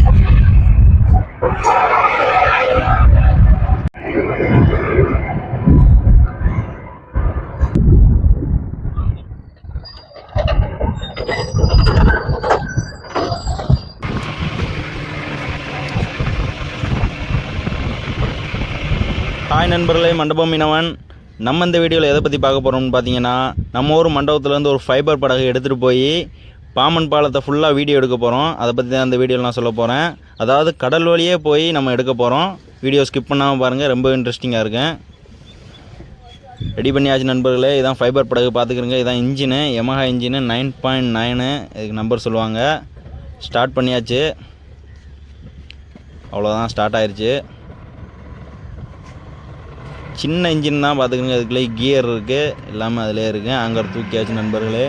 Hi நண்பர்களே மண்டபம் மீனவன். நம்ம இந்த வீடியோவில் எதை பற்றி பார்க்க போகிறோம்னு பார்த்தீங்கன்னா நம்ம ஊர் மண்டபத்துலேருந்து ஒரு ஃபைபர் படகு எடுத்துகிட்டு போய் பாமன் பாலத்தை ஃபுல்லாக வீடியோ எடுக்க போகிறோம் அதை பற்றி தான் அந்த வீடியோவில் நான் சொல்ல போகிறேன் அதாவது கடல் வழியே போய் நம்ம எடுக்க போகிறோம் வீடியோ ஸ்கிப் பண்ணாமல் பாருங்கள் ரொம்ப இன்ட்ரெஸ்டிங்காக இருக்கும் ரெடி பண்ணியாச்சு நண்பர்களே. இதான் ஃபைபர் படகு பார்த்துக்கிறங்க. இதான் engine Yamaha engine nine point nine இதுக்கு நம்பர் சொல்லுவாங்க. ஸ்டார்ட் பண்ணியாச்சு. அவ்வளோதான் ஸ்டார்ட் ஆயிடுச்சு சின்ன இன்ஜின் தான் பார்த்துக்கணுங்க அதுக்குள்ளே கியர் இருக்குது எல்லாமே அதிலே இருக்குது அங்கே தூக்கியாச்சு நண்பர்களே.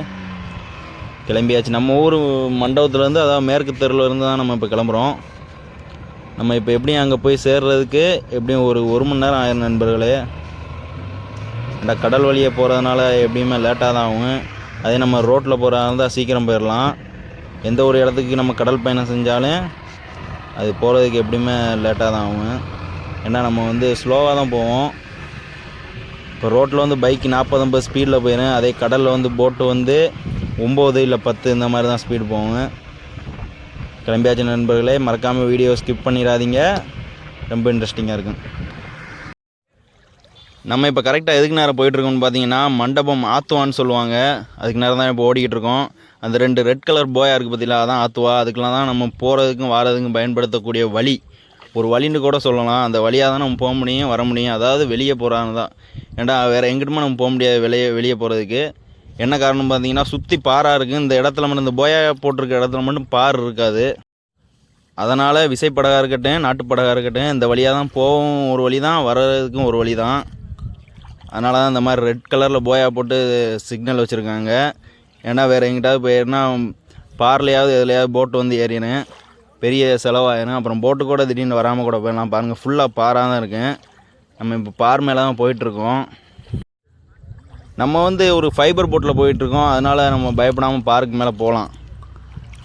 கிளம்பியாச்சு. நம்ம ஊர் மண்டபத்துலேருந்து அதாவது மேற்கு தெருவில் இருந்து தான் நம்ம இப்போ கிளம்புறோம். நம்ம இப்போ எப்படியும் அங்கே போய் சேர்றதுக்கு எப்படியும் ஒரு ஒரு மணி நேரம் ஆயிரம் நண்பர்களே. இந்த கடல் வழியை போகிறதுனால எப்படியுமே லேட்டாக தான் ஆகும். அதே நம்ம ரோட்டில் போகிறதா இருந்தால் சீக்கிரம் போயிடலாம் எந்த ஒரு இடத்துக்கு நம்ம கடல் பயணம் செஞ்சாலும் அது போகிறதுக்கு எப்படியுமே லேட்டாக தான் ஆகும். ஏன்னா நம்ம வந்து ஸ்லோவாக தான் போவோம். இப்போ ரோட்டில் வந்து பைக் நாற்பது ஐம்பது ஸ்பீடில் போயிடும் அதே கடலில் வந்து போட்டு வந்து ஒம்பது இல்லை பத்து இந்த மாதிரி தான் ஸ்பீடு போவோங்க கிளம்பியாச்சு நண்பர்களே மறக்காமல் வீடியோ ஸ்கிப் பண்ணிடாதீங்க. ரொம்ப இன்ட்ரெஸ்டிங்காக இருக்கும். நம்ம இப்போ கரெக்டாக எதுக்கு நேரம் போயிட்டுருக்கோம்னு பார்த்தீங்கன்னா மண்டபம் ஆத்துவான்னு சொல்லுவாங்க. அதுக்கு நேரம் தான் இப்போ ஓடிக்கிட்டு இருக்கோம். அந்த ரெண்டு ரெட் கலர் போயா இருக்குது பார்த்தீங்களா அதான் ஆத்துவா. அதுக்கெலாம் தான் நம்ம போகிறதுக்கும் வாரதுக்கும் பயன்படுத்தக்கூடிய வழி. ஒரு வழின்னு கூட சொல்லலாம். அந்த வழியாக தான் நம்ம போக முடியும் வர முடியும். அதாவது வெளியே போகிறான்னு தான் ஏன்டா வேறு எங்கிட்டுமே நம்ம போக முடியாது வெளியே வெளியே போகிறதுக்கு என்ன காரணம் பார்த்தீங்கன்னா சுற்றி பாறாக இருக்குது இந்த இடத்துல மட்டும் இந்த போயா போட்டிருக்க இடத்துல மட்டும் பார் இருக்காது. அதனால் விசைப்படகாக இருக்கட்டும் நாட்டுப்படகாக இருக்கட்டும் இந்த வழியாக தான் போகவும் ஒரு வழி தான் வர்றதுக்கும் ஒரு வழி தான் அதனால தான் இந்த மாதிரி ரெட் கலரில் போயா போட்டு சிக்னல் வச்சுருக்காங்க. ஏன்னா வேறு எங்கிட்டாவது போயிருன்னா பார்லையாவது எதுலையாவது போட்டு வந்து ஏறினு பெரிய செலவாயிரும் அப்புறம் போட்டு கூட திடீர்னு வராமல் கூட போயிடலாம். பாருங்கள் ஃபுல்லாக பாராக தான் இருக்கேன். நம்ம இப்போ பார் மேலே தான் போயிட்டுருக்கோம் நம்ம வந்து ஒரு ஃபைபர் போட்டில் போயிட்டுருக்கோம். அதனால் நம்ம பயப்படாமல் பார்க்கு மேலே போகலாம்.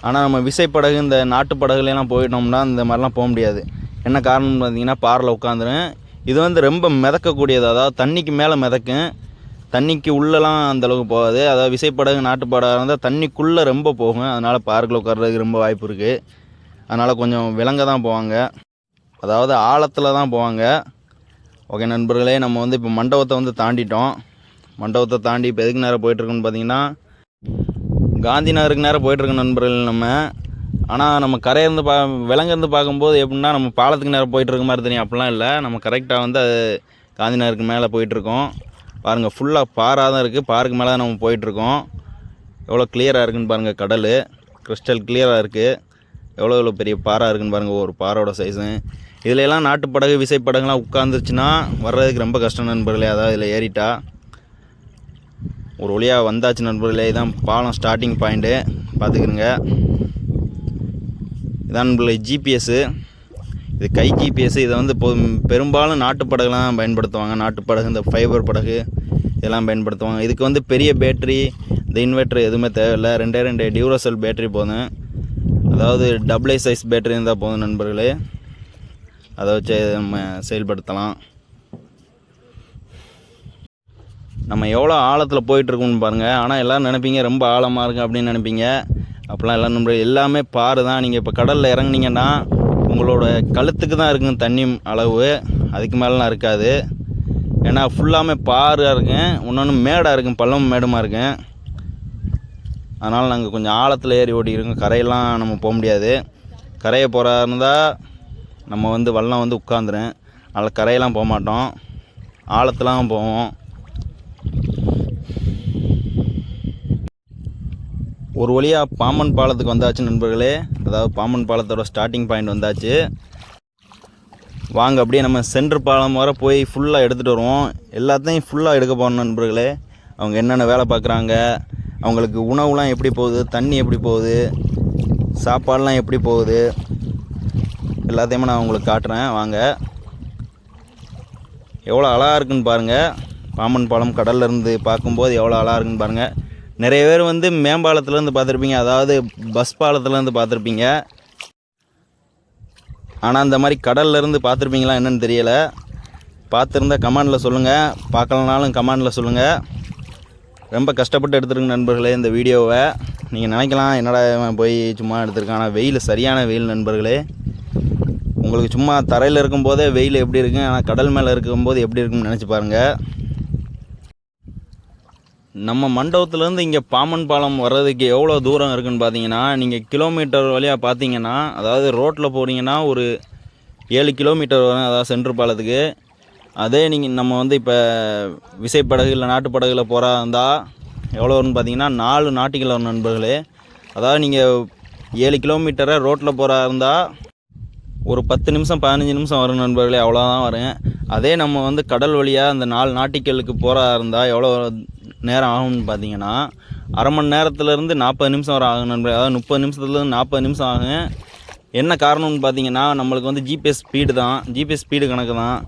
ஆனால் நம்ம விசைப்படகு இந்த நாட்டு படகுலாம் போயிட்டோம்னா இந்த மாதிரிலாம் போக முடியாது. என்ன காரணம்னு பார்த்தீங்கன்னா பாரில் உட்காந்துரும் இது வந்து ரொம்ப மிதக்கக்கூடியது. அதாவது தண்ணிக்கு மேலே மிதக்கும். தண்ணிக்கு உள்ளலாம் அந்தளவுக்கு போகாது. அதாவது விசைப்படகு நாட்டு இருந்தால் தண்ணிக்குள்ளே ரொம்ப போகும். அதனால் பார்க்கில் உட்கார்றதுக்கு ரொம்ப வாய்ப்பு இருக்குது அதனால் கொஞ்சம் விலங்க தான் போவாங்க. அதாவது ஆழத்தில் தான் போவாங்க. ஓகே நண்பர்களே நம்ம வந்து இப்போ மண்டபத்தை வந்து தாண்டிட்டோம். மண்டபத்தை தாண்டி இப்போ எதுக்கு நேரம் போயிட்டுருக்குன்னு பார்த்தீங்கன்னா காந்தி நகருக்கு நேரம் போயிட்டுருக்கோம் நண்பர்கள் நம்ம. ஆனால் நம்ம கரையிருந்து பா விலங்கிருந்து பார்க்கும்போது எப்படின்னா நம்ம பாலத்துக்கு நேரம் போயிட்டுருக்க மாதிரி தெரியும். அப்படிலாம் இல்லை. நம்ம கரெக்டாக வந்து அது காந்தி நகருக்கு மேலே போயிட்டுருக்கோம். பாருங்கள் ஃபுல்லாக பாறாக தான் இருக்குது பாருக்கு மேலே தான் நம்ம போயிட்டுருக்கோம். எவ்வளோ கிளியராக இருக்குன்னு பாருங்கள் கடல். கிறிஸ்டல் கிளியராக இருக்குது எவ்வளோ எவ்வளோ பெரிய பாறை இருக்குன்னு பாருங்கள் ஒரு பாறோட சைஸு இதுல எல்லாம் நாட்டு படகு விசைப்படகுலாம் உட்காந்துருச்சுன்னா வர்றதுக்கு ரொம்ப கஷ்டம் நண்பர்களே. அதாவது இதில் ஏறிட்டா. ஒரு வழியாக வந்தாச்சு நண்பர்களே. இதான் பாலம் ஸ்டார்டிங் பாயிண்ட்டு பார்த்துக்கிறங்க இதான் நண்பர்களே ஜிபிஎஸ்ஸு இது கை ஜிபிஎஸ் இதை வந்து பொ பெரும்பாலும் நாட்டு படகுலாம் பயன்படுத்துவாங்க. நாட்டு படகு இந்த ஃபைபர் படகு இதெல்லாம் பயன்படுத்துவாங்க. இதுக்கு வந்து பெரிய பேட்ரி இந்த இன்வெர்ட்ரு எதுவுமே தேவையில்லை. ரெண்டே ரெண்டு டியூரசல் பேட்ரி போதும். அதாவது டபுள் சைஸ் பேட்டரி இருந்தால் போதும் நண்பர்களே. அதை வச்சு நம்ம செயல்படுத்தலாம். நம்ம எவ்வளோ ஆழத்தில் போயிட்டுருக்கோம்னு பாருங்கள் ஆனால் எல்லோரும் நினைப்பீங்க ரொம்ப ஆழமாக இருக்குது அப்படின்னு நினைப்பீங்க. அப்போல்லாம் எல்லாம் நம்ம எல்லாமே பாரு தான். நீங்கள் இப்போ கடலில் இறங்குனீங்கன்னா உங்களோட கழுத்துக்கு தான் இருக்குங்க தண்ணி அளவு. அதுக்கு மேலெலாம் இருக்காது. ஏன்னா ஃபுல்லாமே பாறாக இருக்கும். இன்னொன்று மேடாக இருக்கும். பள்ளம் மேடுமாக இருக்கும். அதனால் நாங்கள் கொஞ்சம் ஆழத்தில் ஏறி ஓடிக்கிறோம் கரையெல்லாம் நம்ம போக முடியாது. கரையை போகிறா இருந்தால் நம்ம வந்து வல்லம் வந்து உட்காந்துரும். அதனால் கரையெல்லாம் போக மாட்டோம். ஆழத்துலாம் போவோம். ஒரு வழியாக பாம்பன் பாலத்துக்கு வந்தாச்சு நண்பர்களே. அதாவது பாம்பன் பாலத்தோட ஸ்டார்டிங் பாயிண்ட் வந்தாச்சு. வாங்க அப்படியே நம்ம சென்ட்ரு பாலம் வர போய் ஃபுல்லாக எடுத்துகிட்டு வருவோம். எல்லாத்தையும் ஃபுல்லாக எடுக்க போகணும் நண்பர்களே. அவங்க என்னென்ன வேலை பார்க்குறாங்க அவங்களுக்கு உணவுலாம் எப்படி போகுது தண்ணி எப்படி போகுது சாப்பாடெலாம் எப்படி போகுது எல்லாத்தையுமே நான் உங்களுக்கு காட்டுறேன். வாங்க. எவ்வளோ அழகாக இருக்குன்னு பாருங்கள் பாம்பன் பாலம் கடல்ல இருந்து பார்க்கும்போது எவ்வளோ அழகாக இருக்குன்னு பாருங்கள் நிறைய பேர் வந்து மேம்பாலத்துலேருந்து பார்த்துருப்பீங்க அதாவது பஸ் பாலத்துலேருந்து பார்த்துருப்பீங்க. ஆனால் அந்த மாதிரி கடல்லேருந்து பார்த்துருப்பீங்களா என்னென்னு தெரியலை. பார்த்துருந்தா கமெண்டில் சொல்லுங்கள் பார்க்கலனாலும் கமெண்டில் சொல்லுங்கள் ரொம்ப கஷ்டப்பட்டு எடுத்துருங்க நண்பர்களே இந்த வீடியோவை. நீங்கள் நினைக்கலாம் என்னடா இவன் போய் சும்மா எடுத்திருக்கான் ஆனால் வெயில் சரியான வெயில் நண்பர்களே. உங்களுக்கு சும்மா தரையில் இருக்கும்போதே வெயில் எப்படி இருக்குது ஆனால் கடல் மேலே இருக்கும்போது எப்படி இருக்குன்னு நினச்சி பாருங்கள் நம்ம மண்டபத்துலேருந்து இங்கே பாமன் பாலம் வர்றதுக்கு எவ்வளோ தூரம் இருக்குன்னு பார்த்தீங்கன்னா நீங்கள் கிலோமீட்டர் வழியாக பார்த்தீங்கன்னா அதாவது ரோட்டில் போனீங்கன்னா ஒரு ஏழு கிலோமீட்டர் வரும் அதாவது சென்ட்ரு பாலத்துக்கு. அதே நீங்கள் நம்ம வந்து இப்போ விசைப்படகு இல்லை நாட்டுப்படகுல போகிறா இருந்தால் எவ்வளோ வரும்னு பார்த்தீங்கன்னா நாலு நாட்டிகள் வரும் நண்பர்களே. அதாவது நீங்கள் ஏழு கிலோமீட்டரை ரோட்டில் போகிறா இருந்தால் ஒரு பத்து நிமிஷம் பதினஞ்சு நிமிஷம் வரும் நண்பர்களே அவ்வளோதான் வரும். அதே நம்ம வந்து கடல் வழியாக அந்த நாலு நாட்டிக்கலுக்கு போகிறா இருந்தால் எவ்வளோ நேரம் ஆகும்னு பார்த்தீங்கன்னா அரை மணி நேரத்துலேருந்து நாற்பது நிமிஷம் வர ஆகும் நண்பர். அதாவது முப்பது நிமிஷத்துலேருந்து நாற்பது நிமிஷம் ஆகும். என்ன காரணம்னு பார்த்தீங்கன்னா நம்மளுக்கு வந்து ஜிபிஎஸ் ஸ்பீடு தான். ஜிபிஎஸ் ஸ்பீடு கணக்கு தான்.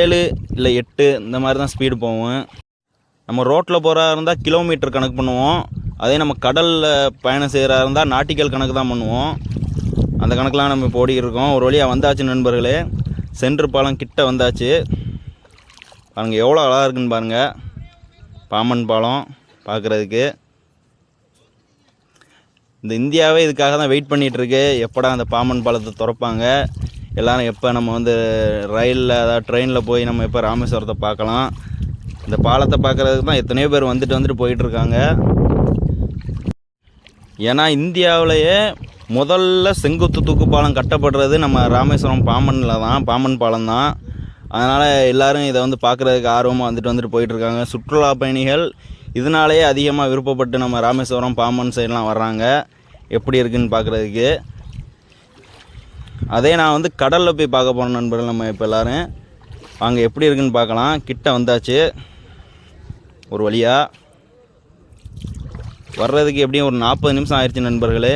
ஏழு இல்லை எட்டு இந்த மாதிரி தான் ஸ்பீடு போகும். நம்ம ரோட்டில் போகிறா இருந்தால் கிலோமீட்டர் கணக்கு பண்ணுவோம். அதே நம்ம கடலில் பயணம் செய்கிறா இருந்தால் நாட்டிக்கல் கணக்கு தான் பண்ணுவோம். அந்த கணக்கெலாம் நம்ம இப்போ இருக்கோம். ஒரு வழியாக வந்தாச்சு நண்பர்களே. சென்று பாலம் கிட்ட வந்தாச்சு. பாருங்கள் எவ்வளோ அழகாக இருக்குன்னு பாருங்கள் பாம்பன் பாலம் பார்க்குறதுக்கு. இந்த இந்தியாவே இதுக்காக தான் வெயிட் பண்ணிகிட்ருக்கு. எப்படா அந்த பாம்பன் பாலத்தை திறப்பாங்க? எல்லாரும் எப்போ நம்ம வந்து ரயிலில் அதாவது ட்ரெயினில் போய் நம்ம எப்போ ராமேஸ்வரத்தை பார்க்கலாம்? இந்த பாலத்தை பார்க்குறதுக்கு தான் எத்தனையோ பேர் வந்துட்டு வந்துட்டு போயிட்டுருக்காங்க. ஏன்னா இந்தியாவிலேயே முதல்ல செங்குத்து தூக்கு பாலம் கட்டப்படுறது நம்ம ராமேஸ்வரம் பாம்பனில் தான் பாம்பன் பாலம் தான். அதனால் எல்லாரும் இதை வந்து பார்க்குறதுக்கு ஆர்வமாக வந்துட்டு வந்துட்டு போயிட்டுருக்காங்க. சுற்றுலா பயணிகள் இதனாலேயே அதிகமாக விருப்பப்பட்டு நம்ம ராமேஸ்வரம் பாமன் சைட்லாம் வர்றாங்க. எப்படி இருக்குன்னு பார்க்குறதுக்கு. அதே நான் வந்து கடலில் போய் பார்க்க போகிறோம் நண்பர்கள் நம்ம இப்போ எல்லோரும். அங்கே எப்படி இருக்குன்னு பார்க்கலாம். கிட்ட வந்தாச்சு. ஒரு வழியாக வர்றதுக்கு எப்படியும் ஒரு நாற்பது நிமிஷம் ஆயிடுச்சு நண்பர்களே.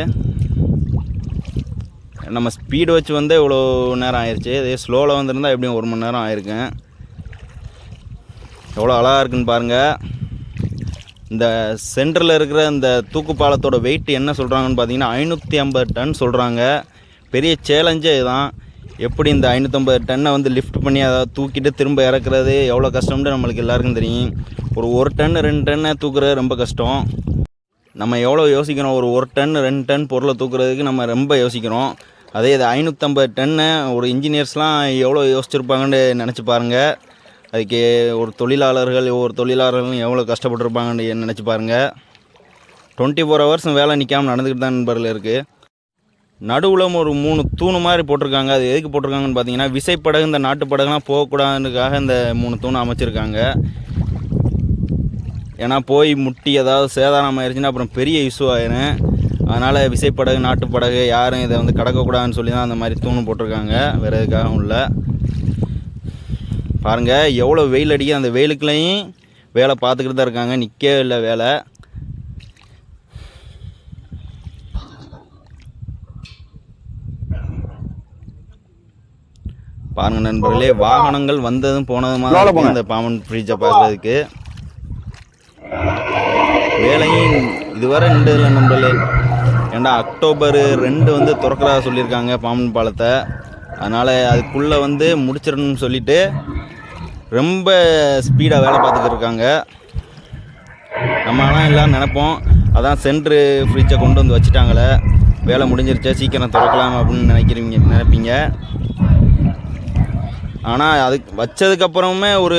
நம்ம ஸ்பீடு வச்சு வந்தே இவ்வளோ நேரம் ஆயிடுச்சு இதே ஸ்லோவில் வந்திருந்தால் எப்படியும் ஒரு மணி நேரம் ஆயிருக்கும். எவ்வளோ அழகாக இருக்குன்னு பாருங்கள் இந்த சென்டரில் இருக்கிற இந்த தூக்கு பாலத்தோட வெயிட் என்ன சொல்கிறாங்கன்னு பார்த்தீங்கன்னா ஐநூற்றி ஐம்பது டன் சொல்கிறாங்க பெரிய சேலஞ்சே இதுதான். எப்படி இந்த ஐநூற்றம்பது டன்னை வந்து லிஃப்ட் பண்ணி அதை தூக்கிட்டு திரும்ப இறக்குறது எவ்வளோ கஷ்டம்னு நம்மளுக்கு எல்லாருக்கும் தெரியும். ஒரு ஒரு டன் ரெண்டு டன்னை தூக்குறது ரொம்ப கஷ்டம். நம்ம எவ்வளோ யோசிக்கிறோம்? ஒரு ஒரு டன் ரெண்டு டன் பொருளை தூக்குறதுக்கு நம்ம ரொம்ப யோசிக்கிறோம். அதே இது ஐநூற்றம்பது டன்னு ஒரு இன்ஜினியர்ஸ்லாம் எவ்வளோ யோசிச்சிருப்பாங்கன்னு நினச்சி பாருங்கள் அதுக்கு ஒரு தொழிலாளர்கள் ஒவ்வொரு தொழிலாளர்களும் எவ்வளோ கஷ்டப்பட்டுருப்பாங்கன்னு நினச்சி பாருங்கள் டுவெண்ட்டி ஃபோர் ஹவர்ஸ் வேலை நிற்காமல் நடந்துக்கிட்டு தான் நண்பர்கள் இருக்குது நடுவில் ஒரு மூணு தூணு மாதிரி போட்டிருக்காங்க. அது எதுக்கு போட்டிருக்காங்கன்னு பார்த்தீங்கன்னா விசைப்படகு இந்த நாட்டுப்படகுலாம் போகக்கூடாதுக்காக இந்த மூணு தூணு அமைச்சிருக்காங்க. ஏன்னா போய் முட்டி ஏதாவது சேதாரம் ஆயிடுச்சுன்னா அப்புறம் பெரிய இஷ்யூ ஆயிரும். அதனால் விசைப்படகு நாட்டுப்படகு யாரும் இதை வந்து கடக்கக்கூடாதுன்னு சொல்லி தான் அந்த மாதிரி தூண் போட்டிருக்காங்க. வேறு எதுக்காகவும் இல்லை. பாருங்கள் எவ்வளோ வெயில் அடிக்குது. அந்த வெயிலுக்குள்ளேயும் வேலை பார்த்துக்கிட்டு தான் இருக்காங்க. நிற்கவே இல்லை வேலை. பாருங்க நண்பர்களே வாகனங்கள் வந்ததும் போனதுமா இந்த பாமன் பிரிட்ஜை பார்க்குறதுக்கு. வேலையும் இதுவரை நின்றதில்லை நண்பர்களே. ஏன்டா அக்டோபர் ரெண்டு வந்து திறக்கிறதா சொல்லியிருக்காங்க பாம்பன் பாலத்தை. அதனால் அதுக்குள்ளே வந்து முடிச்சிடணும்னு சொல்லிட்டு ரொம்ப ஸ்பீடாக வேலை பார்த்துக்கிட்டு இருக்காங்க. நம்மலாம் எல்லாம் நினைப்போம். அதான் சென்ட்ரு ஃப்ரிட்ஜை கொண்டு வந்து வச்சுட்டாங்களே. வேலை முடிஞ்சிருச்சா சீக்கிரம் திறக்கலாம் அப்படின்னு நினைக்கிறீங்க நினைப்பீங்க. ஆனால் அது வச்சதுக்கப்புறமே ஒரு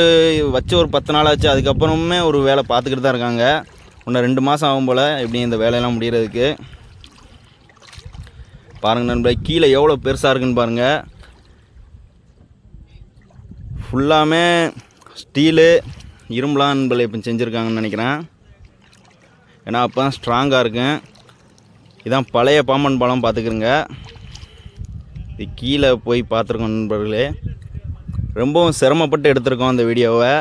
வச்சு ஒரு பத்து நாள் ஆச்சு. அதுக்கப்புறமே ஒரு வேலை பார்த்துக்கிட்டு தான் இருக்காங்க. இன்னும் ரெண்டு மாதம் ஆகும் போல் எப்படி இந்த வேலையெல்லாம் முடிகிறதுக்கு பாருங்கள் நண்பர்களே கீழே எவ்வளோ பெருசாக இருக்குன்னு பாருங்கள் ஃபுல்லாமே ஸ்டீலு இரும்புலாம் நண்பர்களே இப்போ செஞ்சுருக்காங்கன்னு நினைக்கிறேன். ஏன்னா அப்போ தான் ஸ்ட்ராங்காக இருக்கும் இதான் பழைய பாம்பன் பழம் பார்த்துக்குறேங்க. இது கீழே போய் பார்த்துருக்கோம் நண்பர்களே. ரொம்பவும் சிரமப்பட்டு எடுத்திருக்கோம் அந்த வீடியோவை.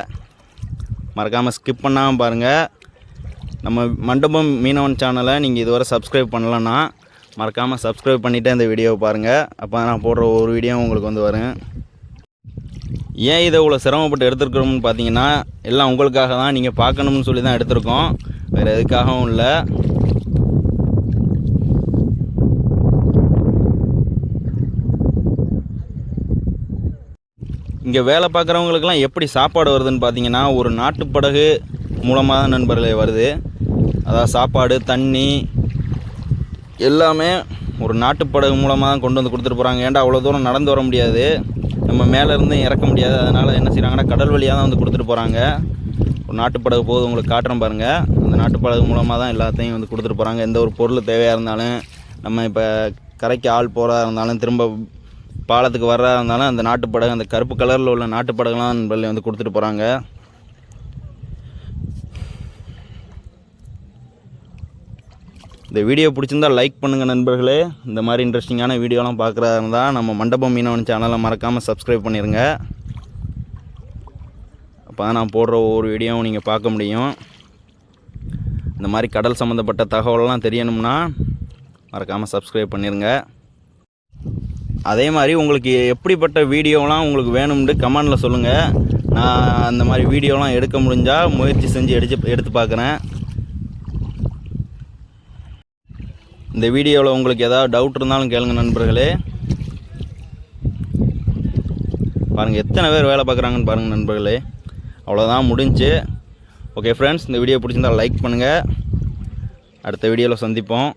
மறக்காமல் ஸ்கிப் பண்ணாமல் பாருங்கள் நம்ம மண்டபம் மீனவன் சேனலை நீங்கள் இதுவரை சப்ஸ்கிரைப் பண்ணலன்னா மறக்காமல் சப்ஸ்கிரைப் பண்ணிவிட்டு இந்த வீடியோவை பாருங்கள் அப்போ நான் போடுற ஒரு வீடியோ உங்களுக்கு வந்து வரும் ஏன் இதை இவ்வளோ சிரமப்பட்டு எடுத்துருக்கிறோம்னு பார்த்தீங்கன்னா எல்லாம் உங்களுக்காக தான் நீங்கள் பார்க்கணும்னு சொல்லி தான் எடுத்திருக்கோம். வேறு எதுக்காகவும் இல்லை. இங்கே வேலை பார்க்குறவங்களுக்கெல்லாம் எப்படி சாப்பாடு வருதுன்னு பார்த்தீங்கன்னா ஒரு நாட்டுப்படகு மூலமாக தான் நண்பர்களே வருது. அதாவது சாப்பாடு தண்ணி எல்லாமே ஒரு நாட்டுப்படகு மூலமாக தான் கொண்டு வந்து கொடுத்துட்டு போகிறாங்க ஏன்டா அவ்வளோ தூரம் நடந்து வர முடியாது? நம்ம மேலேருந்து இறக்க முடியாது. அதனால் என்ன செய்கிறாங்கன்னா கடல் வழியாக தான் வந்து கொடுத்துட்டு போகிறாங்க ஒரு நாட்டுப்படகு போது உங்களுக்கு காட்டுறேன் பாருங்கள் அந்த நாட்டுப்படகு மூலமாக தான் எல்லாத்தையும் வந்து கொடுத்துட்டு போகிறாங்க எந்த ஒரு பொருள் தேவையாக இருந்தாலும் நம்ம இப்போ கரைக்கு ஆள் போகிறதா இருந்தாலும் திரும்ப பாலத்துக்கு வர்றதா இருந்தாலும் அந்த நாட்டுப்படகு அந்த கருப்பு கலரில் உள்ள நாட்டுப்படகுலாம் வந்து கொடுத்துட்டு போகிறாங்க இந்த வீடியோ பிடிச்சிருந்தா லைக் பண்ணுங்கள் நண்பர்களே. இந்த மாதிரி இன்ட்ரெஸ்டிங்கான வீடியோலாம் பார்க்குறதா இருந்தால் நம்ம மண்டபம் மீனவன் சேனலை மறக்காமல் சப்ஸ்கிரைப் பண்ணிடுங்க அப்போ தான் நான் போடுற ஒவ்வொரு வீடியோவும் நீங்கள் பார்க்க முடியும். இந்த மாதிரி கடல் சம்மந்தப்பட்ட தகவலெல்லாம் தெரியணும்னா மறக்காமல் சப்ஸ்கிரைப் பண்ணிடுங்க அதே மாதிரி உங்களுக்கு எப்படிப்பட்ட வீடியோலாம் உங்களுக்கு வேணும்னு கமெண்டில் சொல்லுங்கள் நான் அந்த மாதிரி வீடியோலாம் எடுக்க முடிஞ்சால் முயற்சி செஞ்சு எடுத்து எடுத்து பார்க்குறேன். இந்த வீடியோவில் உங்களுக்கு ஏதாவது டவுட் இருந்தாலும் கேளுங்க நண்பர்களே. பாருங்கள் எத்தனை பேர் வேலை பார்க்குறாங்கன்னு பாருங்கள் நண்பர்களே. அவ்வளோதான் முடிஞ்சு. ஓகே ஃப்ரெண்ட்ஸ் இந்த வீடியோ பிடிச்சிருந்தா லைக் பண்ணுங்கள் அடுத்த வீடியோவில் சந்திப்போம்.